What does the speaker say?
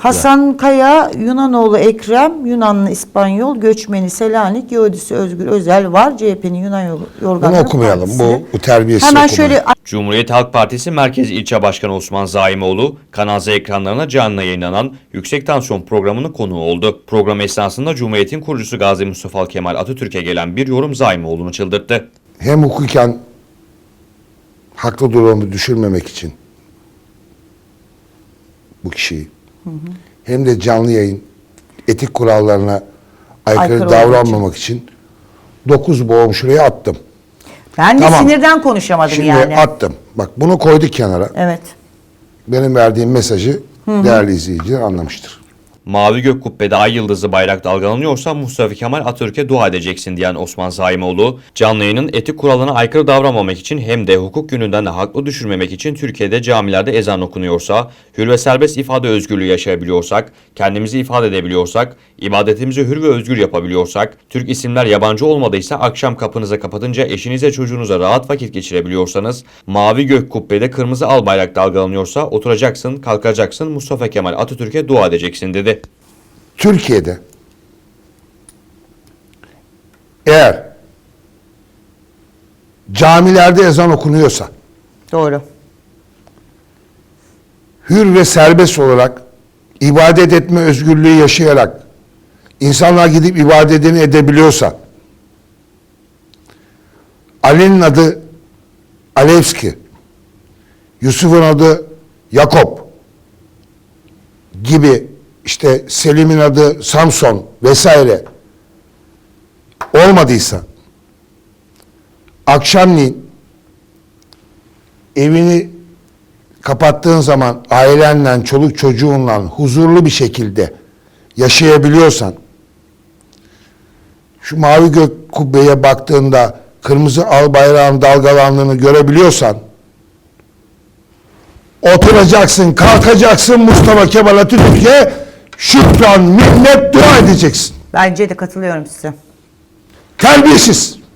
Hasan Kaya, Yunanoğlu Ekrem, Yunanlı İspanyol, göçmeni Selanik, Yahudisi Özgür Özel var. CHP'nin Yunan yor- Bunu yorganları okumayalım. Bu, partisi. bu terbiyesiz Hemen okumayalım. şöyle Cumhuriyet Halk Partisi Merkez İlçe Başkanı Osman Zaimoğlu, Kanal Z ekranlarına canlı yayınlanan Yüksek Tansiyon programının konuğu oldu. Program esnasında Cumhuriyet'in kurucusu Gazi Mustafa Kemal Atatürk'e gelen bir yorum Zaimoğlu'nu çıldırttı. hem hukuken haklı durumu düşürmemek için bu kişiyi hem de canlı yayın etik kurallarına aykırı, Aykırı davranmamak için dokuz boğum şuraya attım. ben de Tamam. sinirden konuşamadım Şimdi yani. attım. Bak bunu koyduk kenara. Evet. Benim verdiğim mesajı değerli izleyiciler anlamıştır. Mavi gök kubbede ay yıldızı bayrak dalgalanıyorsa Mustafa Kemal Atatürk'e dua edeceksin diyen Osman Zaimoğlu, canlı yayının etik kurallarına aykırı davranmamak için hem de hukuk yönünden de haklı düşürmemek için Türkiye'de camilerde ezan okunuyorsa, hür ve serbest ifade özgürlüğü yaşayabiliyorsak, kendimizi ifade edebiliyorsak, ibadetimizi hür ve özgür yapabiliyorsak, Türk isimler yabancı olmadıysa akşam kapınıza kapatınca eşinize çocuğunuza rahat vakit geçirebiliyorsanız, mavi gök kubbede kırmızı al bayrak dalgalanıyorsa oturacaksın, kalkacaksın Mustafa Kemal Atatürk'e dua edeceksin dedi. Türkiye'de eğer camilerde ezan okunuyorsa Doğru. hür ve serbest olarak ibadet etme özgürlüğü yaşayarak insanlar gidip ibadetini edebiliyorsa Ali'nin adı Alevski, Yusuf'un adı Yakup gibi işte Selim'in adı Samson vesaire olmadıysa akşamleyin evini kapattığın zaman ailenle, çoluk çocuğunla huzurlu bir şekilde yaşayabiliyorsan, şu mavi gök kubbeye baktığında kırmızı al bayrağın dalgalandığını görebiliyorsan, oturacaksın, kalkacaksın Mustafa Kemal Atatürk'e şükran, minnet, dua edeceksin. Bence de katılıyorum size. Terbiyesiz.